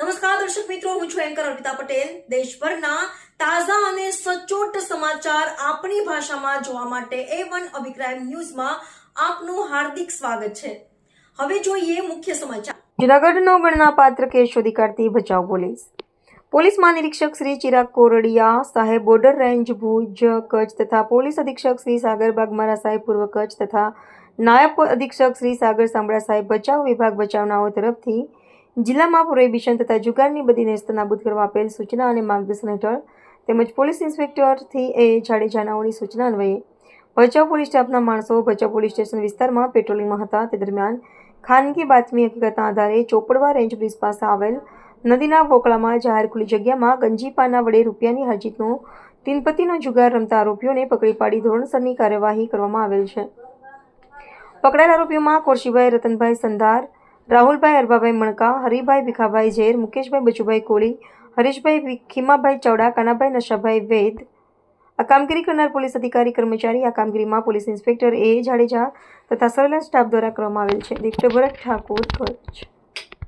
નમસ્કાર, દર્શક મિત્રો, હું છું એન્કર અર્પિતા પટેલ. દેશભરના તાજા અને સચોટ સમાચાર આપણી ભાષામાં જોવા માટે એ વન અભિપ્રાય ન્યૂઝમાં આપનું હાર્દિક સ્વાગત છે. હવે જોઈએ મુખ્ય સમાચાર. જૂનાગઢનો ગણના પાત્ર કેસ શોધી કાઢતી ભચાઉ પોલીસ. પોલીસ મહાનિરીક્ષક શ્રી ચિરાગ કોરડિયા સાહેબ બોર્ડર રેન્જ ભુજ કચ્છ તથા પોલીસ અધિક્ષક શ્રી સાગર બાગમારા સાહેબ પૂર્વ કચ્છ તથા નાયબ અધિક્ષક શ્રી સાગર સાંભળા સાહેબ બચાવ વિભાગ બચાવનાઓ તરફથી જિલ્લામાં પ્રોહિબિશન તથા જુગારની બધી નેસ્ત નાબૂદ કરવા આપેલ સૂચના અને માર્ગદર્શન હેઠળ તેમજ પોલીસ ઇન્સ્પેક્ટરથી એ જાડેજાનાઓની સૂચના અન્વયે ભચાઉ પોલીસ સ્ટાફના માણસો ભચાઉ પોલીસ સ્ટેશન વિસ્તારમાં પેટ્રોલિંગમાં હતા. તે દરમિયાન ખાનગી બાતમી હકીકતના આધારે ચોપડવા રેન્જ બ્રિજ પાસે આવેલ નદીના વોકળામાં જાહેર ખુલ્લી જગ્યામાં ગંજીપાના વડે રૂપિયાની હાજીતનો તીનપતિનો જુગાર રમતા આરોપીઓને પકડી પાડી ધોરણસરની કાર્યવાહી કરવામાં આવેલ છે. પકડાયેલ આરોપીઓમાં કોરશીભાઈ રતનભાઈ સંધાર રાહુલભાઈ અરબાભાઈ મણકા, હરિભાઈ ભીખાભાઈ ઝેર, મુકેશભાઈ બચુભાઈ કોળી, હરીશભાઈ ખીમાભાઈ ચૌડા, કાનાભાઈ નશાભાઈ વેદ, આ કામગીરી કરનાર પોલીસ અધિકારી કર્મચારી, આ કામગીરીમાં પોલીસ ઇન્સ્પેક્ટર એ જાડેજા તથા સર્વેલન્સ સ્ટાફ દ્વારા કરવામાં આવેલ છે. દીપ્ત ભરત ઠાકોર કચ્છ